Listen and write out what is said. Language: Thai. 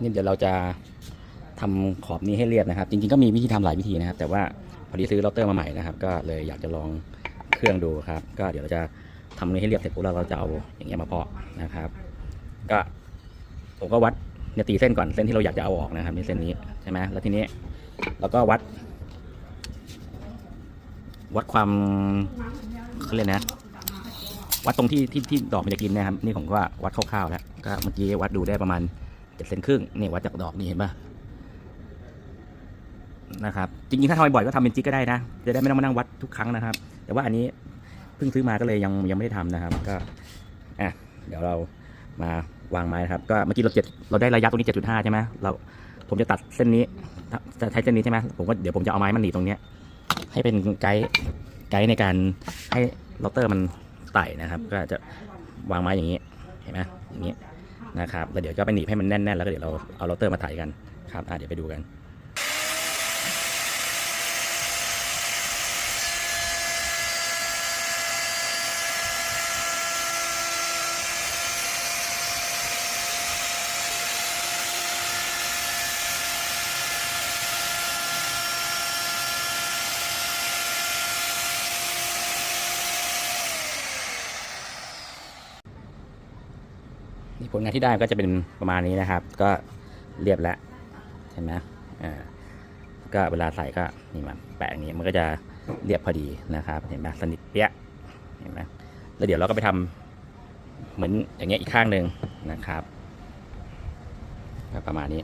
นี่เดี๋ยวเราจะทำขอบนี้ให้เรียบนะครับ จริงๆก็มีวิธีทำหลายวิธีนะครับ แต่ว่าพอดีซื้อเราเตอร์มาใหม่นะครับ ก็เลยอยากจะลองเครื่องดูครับ ก็เดี๋ยวเราจะทำนี้ให้เรียบเสร็จปุ๊บแล้วเราจะเอาอย่างเงี้ยมาเพาะนะครับ ก็ผมก็วัดเนี่ยตีเส้นก่อนเส้นที่เราอยากจะเอาออกนะครับนี่เส้นนี้ใช่ไหมแล้วทีนี้เราก็วัด วัดความเขาเรียกนะวัดตรงที่ที่ที่ดอกมันจะกินนะครับ นี่ผมก็วัดคร่าวๆแล้วก็เมื่อกี้วัดดูได้ประมาณ เจ็ดเซนครึ่งนี่วัดจากดอกนี่เห็นปะนะครับจริงๆถ้าทำบ่อยก็ทำเป็นจิ๊กก็ได้นะจะได้ไม่ต้องมานั่งวัดทุกครั้งนะครับ แต่ว่าอันนี้เพิ่งซื้อมาก็เลยยังยังไม่ได้ทำนะครับ ก็อะเดี๋ยวเรามาวางไม้นะครับ ก็เมื่อกี้เราเจ็ดเราได้ระยะตรงนี้เจ็ดจุดห้าใช่ไหมเราผมจะตัดเส้นนี้จะใช้เส้นนี้ใช่ไหมผมก็เดี๋ยวผมจะเอาไม้มันหนีตรงเนี้ยให้เป็นไกด์ไกด์ในการให้ลอตเตอร์มันไต่นะครับ ก็จะวางไม้อย่างนี้เห็นไหมอย่างนี้ นะครับแล้วเดี๋ยวก็ไปหนีบให้มันแน่นๆ แล้วก็เดี๋ยวเราเอาโรเตอร์มาถ่ายกันครับอะเดี๋ยวไปดูกัน ผลงานที่ได้ก็จะเป็นประมาณนี้นะครับ ก็เรียบแล้วใช่ไหมอ่าก็เวลาใส่ก็นี่มาแปะอย่างนี้มันก็จะเรียบพอดีนะครับเห็นไหมสนิทเปี้ยเห็นไหมแล้วเดี๋ยวเราก็ไปทำเหมือนอย่างเงี้ยอีกข้างหนึ่งนะครับก็ประมาณนี้